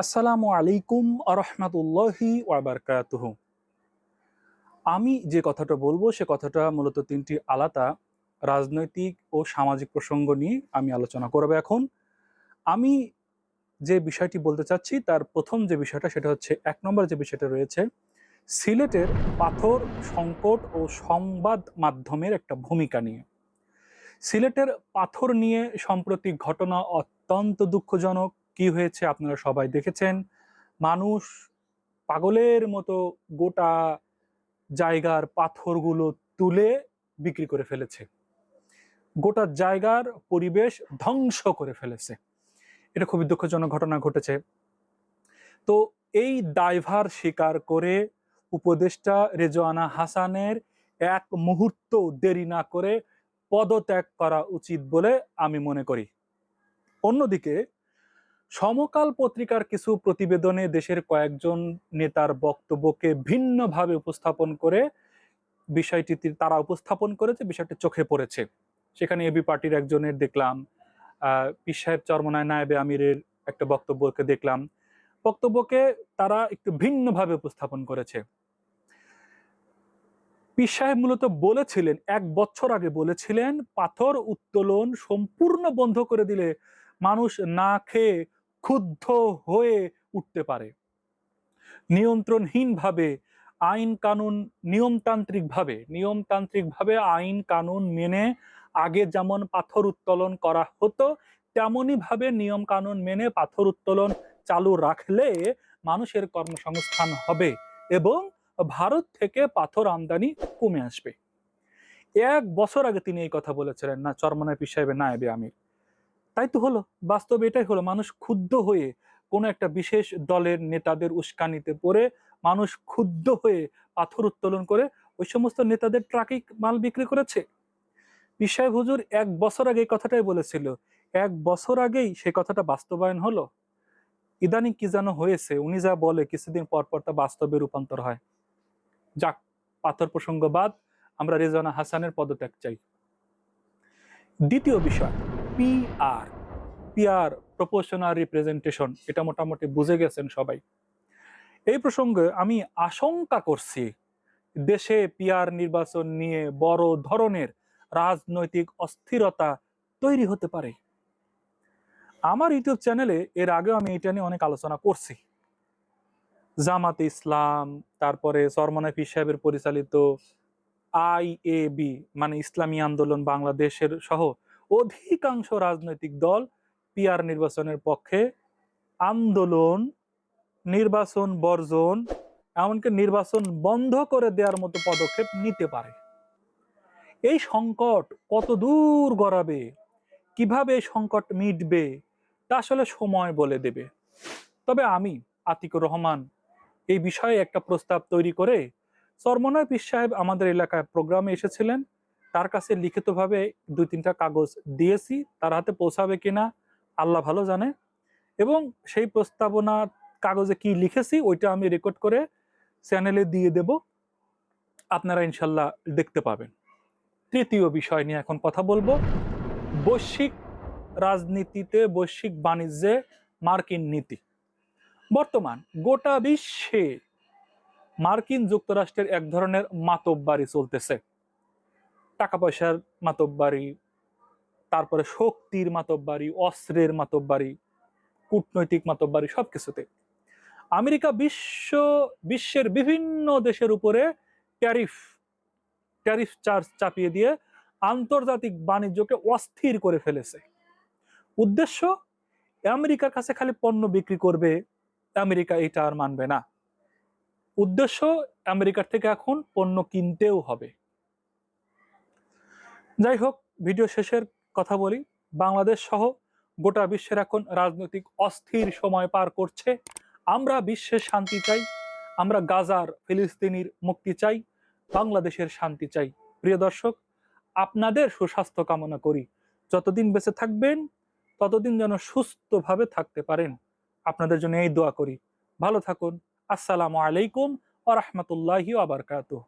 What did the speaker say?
আসসালামু আলাইকুম আরহামাতুল্লাহি ওয়াবারকাতুহ। আমি যে কথাটা বলব, সে কথাটা মূলত তিনটি আলাদা, রাজনৈতিক ও সামাজিক প্রসঙ্গ নিয়ে আমি আলোচনা করব এখন। আমি যে বিষয়টি বলতে চাচ্ছি, তার প্রথম যে বিষয়টা, সেটা হচ্ছে এক নম্বর যে বিষয়টা রয়েছে, সিলেটের পাথর সংকট ও সংবাদ মাধ্যমের একটা ভূমিকা নিয়ে। সিলেটের পাথর নিয়ে সাম্প্রতিক ঘটনা অত্যন্ত দুঃখজনক কি হয়েছে আপনারা সবাই দেখেছেন? মানুষ পাগলের মতো গোটা জায়গার পাথরগুলো তুলে বিক্রি করে ফেলেছে। গোটা জায়গার পরিবেশ ধ্বংস করে ফেলেছে। এটা খুবই দুঃখজনক ঘটনা ঘটেছে। তো এই দায়ভার স্বীকার করে উপদেষ্টা রেজওয়ানা হাসানের এক মুহূর্ত দেরি না করে পদত্যাগ করা উচিত বলে আমি মনে করি। অন্যদিকে সমকাল পত্রিকার কিছু প্রতিবেদনে দেশের কয়েকজন নেতার বক্তব্যকে ভিন্নভাবে উপস্থাপন করে বিষয়টি তারা উপস্থাপন করেছে, বিষয়টি চোখে পড়েছে। সেখানে এবি পার্টির একজনের দেখলাম পীর সাহেব চরমনায় নায়েবে আমিরের একটা বক্তব্যকে দেখলাম। বক্তব্যকে তারা একটু ভিন্নভাবে উপস্থাপন করেছে। পীর সাহেব মূলত বলেছিলেন, এক বছর আগে বলেছিলেন, পাথর উত্তোলন সম্পূর্ণ বন্ধ করে দিলে মানুষ না খেয়ে ক্ষুব্ধ হয়ে উঠতে পারে। নিয়ন্ত্রণহীনভাবে আইন কানুন নিয়মতান্ত্রিকভাবে নিয়মতান্ত্রিকভাবে আইন কানুন মেনে আগে যেমন পাথর উত্তোলন করা হতো তেমনই ভাবে নিয়ম কানুন মেনে পাথর উত্তোলন চালু রাখলে মানুষের কর্মসংস্থান হবে এবং ভারত থেকে পাথর আমদানি কমে আসবে। এক বছর আগে তিনি এই কথা বলেছিলেন না পীর সাহেবের নায়েবে আমির। তাই তো হলো। বাস্তবে এটাই হলো, মানুষ ক্ষুদ্ধ হয়ে কোনো একটা বিশেষ দলের নেতাদের উস্কানিতে পড়ে, মানুষ ক্ষুদ্ধ হয়ে পাথর উত্তোলন করে, ওই সমস্ত নেতাদের ট্রাকে মাল বিক্রি করেছে। পিসাহেব হুজুর, এক বছর আগে এই কথাটাই বলেছিল। এক বছর আগেই সে কথাটা বাস্তবায়ন হলো। ইদানিং কি যেন হয়েছে, উনি যা বলে কিছুদিন পর পর তা বাস্তবে রূপান্তর হয়। যাক, পাথর প্রসঙ্গ বাদ আমরা রেজানা হাসানের পদত্যাগ চাই। দ্বিতীয় বিষয় পিআর পিআর প্রপোর্শনাল রিপ্রেজেন্টেশন এটা মোটামুটি বুঝে গেছেন সবাই। এই প্রসঙ্গে আমি আশঙ্কা করছি, দেশে পিআর নির্বাচন নিয়ে বড় ধরনের রাজনৈতিক অস্থিরতা তৈরি হতে পারে। আমার ইউটিউব চ্যানেলে এর আগেও আমি এটা নিয়ে অনেক আলোচনা করছি। জামাতে ইসলাম, তারপরে সরমনা পীর সাহেবের পরিচালিত আই এ বি মানে ইসলামী আন্দোলন বাংলাদেশের সহ অধিকাংশ রাজনৈতিক দল পিআর নির্বাচনের পক্ষে আন্দোলন, নির্বাচন বর্জন, এমনকি নির্বাচন বন্ধ করে দেওয়ার মতো পদক্ষেপ নিতে পারে। এই সংকট কত দূর গড়াবে? কীভাবে সংকট মিটবে? তা আসলে সময় বলে দেবে। তবে আমি, আতিকুর রহমান, এই বিষয়ে একটা প্রস্তাব তৈরি করে সরমনয় পীর সাহেব আমাদের এলাকায় প্রোগ্রামে এসেছিলেন। তার কাছে লিখিতভাবে দুই তিনটা কাগজ দিয়েছি, তার হাতে পৌঁছাবে কিনা আল্লাহ ভালো জানে। এবং সেই প্রস্তাবনা কাগজে কি লিখেছি ওইটা আমি রেকর্ড করে চ্যানেলে দিয়ে দেব। আপনারা ইনশাল্লাহ দেখতে পাবেন। তৃতীয় বিষয় নিয়ে এখন কথা বলব। বৈশ্বিক রাজনীতিতে, বৈশ্বিক বাণিজ্যে মার্কিন নীতি। বর্তমান গোটা বিশ্বে মার্কিন যুক্তরাষ্ট্রের এক ধরনের মাতব্বারি চলতেছে। টাকা পয়সার মাতব্বারি, তারপরে শক্তির মাতব্বারি, অস্ত্রের মাতব্বারি, কূটনৈতিক মাতব্বারি সব কিছুতে আমেরিকা বিশ্ব, বিশ্বের বিভিন্ন দেশের উপরে ট্যারিফ ট্যারিফ চার্জ চাপিয়ে দিয়ে আন্তর্জাতিক বাণিজ্যকে অস্থির করে ফেলেছে। উদ্দেশ্য, আমেরিকার কাছে খালি পণ্য বিক্রি করবে, আমেরিকা এটা আর মানবে না। উদ্দেশ্য, আমেরিকার থেকে এখন পণ্য কিনতেও হবে। যাই হোক, ভিডিও শেষের কথা বলি। বাংলাদেশ সহ গোটা বিশ্বের এখন রাজনৈতিক অস্থির সময় পার করছে। আমরা বিশ্বের শান্তি চাই, আমরা গাজার ফিলিস্তিনির মুক্তি চাই, বাংলাদেশের শান্তি চাই। প্রিয় দর্শক, আপনাদের সুস্বাস্থ্য কামনা করি। যতদিন বেঁচে থাকবেন, ততদিন যেন সুস্থভাবে থাকতে পারেন। আপনাদের জন্য এই দোয়া করি। ভালো থাকুন। আসসালামু আলাইকুম আ রহমতুল্লাহি আবরকাতুহ